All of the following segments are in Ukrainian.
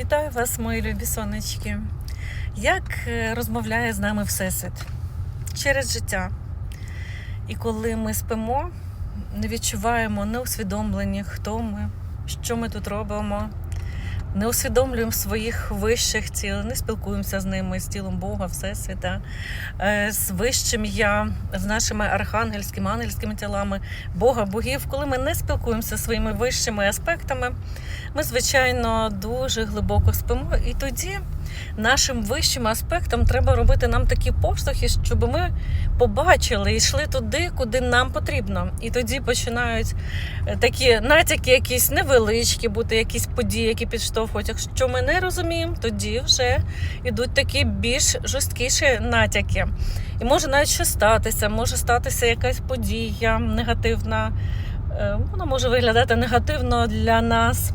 Вітаю вас, мої любі сонечки. Як е, розмовляє з нами Всесвіт через життя. І коли ми спимо, не відчуваємо, не усвідомлені, хто ми, що ми тут робимо, не усвідомлюємо своїх вищих тіл, не спілкуємося з ними, з тілом Бога, Всесвіта, е, з вищим я, з нашими архангельськими, ангельськими тілами Бога, богів. Коли ми не спілкуємося зі своїми вищими аспектами, ми, звичайно, дуже глибоко спимо, і тоді нашим вищим аспектам треба робити нам такі поштовхи, щоб ми побачили і йшли туди, куди нам потрібно. І тоді починають е, такі натяки, якісь невеличкі, бути якісь події, які підштовхують. Якщо ми не розуміємо, тоді вже йдуть такі більш жорсткіші натяки. І може навіть що статися, може статися якась подія негативна. Е, Вона може виглядати негативно для нас.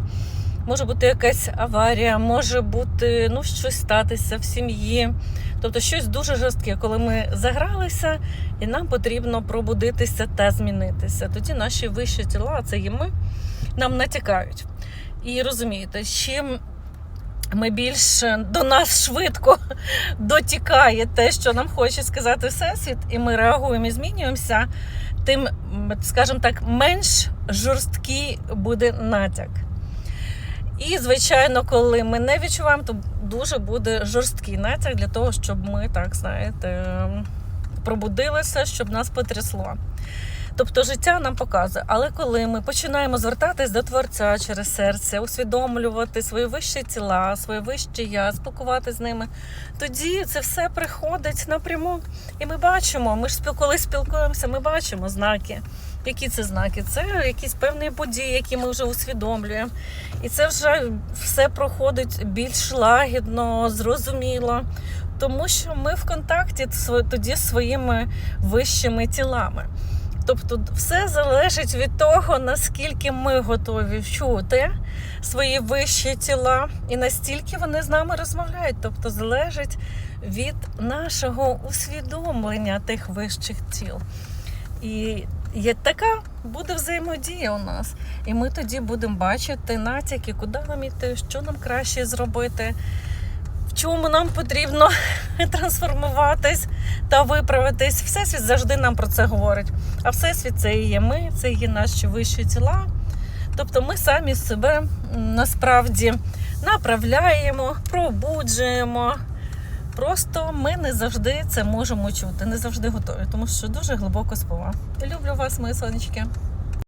Може бути якась аварія, може бути ну, щось статися в сім'ї. Тобто щось дуже жорстке, коли ми загралися, і нам потрібно пробудитися та змінитися. Тоді наші вищі тіла, це є ми, нам натякають. І розумієте, чим ми більше до нас швидко дотікає те, що нам хоче сказати Всесвіт, і ми реагуємо і змінюємося, тим, скажімо так, менш жорсткий буде натяк. І, звичайно, коли ми не відчуваємо, то дуже буде жорсткий натяк для того, щоб ми, так знаєте, пробудилися, щоб нас потрясло. Тобто життя нам показує, але коли ми починаємо звертатись до Творця через серце, усвідомлювати свої вищі тіла, своє вище я, спілкуватися з ними, тоді це все приходить напряму. І ми бачимо, ми ж коли спілкуємося, ми бачимо знаки. Які це знаки? Це якісь певні події, які ми вже усвідомлюємо. І це вже все проходить більш лагідно, зрозуміло. Тому що ми в контакті тоді з своїми вищими тілами. Тобто, все залежить від того, наскільки ми готові чути свої вищі тіла, і настільки вони з нами розмовляють. Тобто, залежить від нашого усвідомлення тих вищих тіл. І є така буде взаємодія у нас. І ми тоді будемо бачити натяки, куди нам іти, що нам краще зробити, в чому нам потрібно трансформуватись та виправитись. Всесвіт завжди нам про це говорить. А всесвіт це і є ми, це є наші вищі тіла. Тобто ми самі себе насправді направляємо, пробуджуємо. Просто ми не завжди це можемо чути, не завжди готові, тому що дуже глибоко спова. Люблю вас, мої сонечки.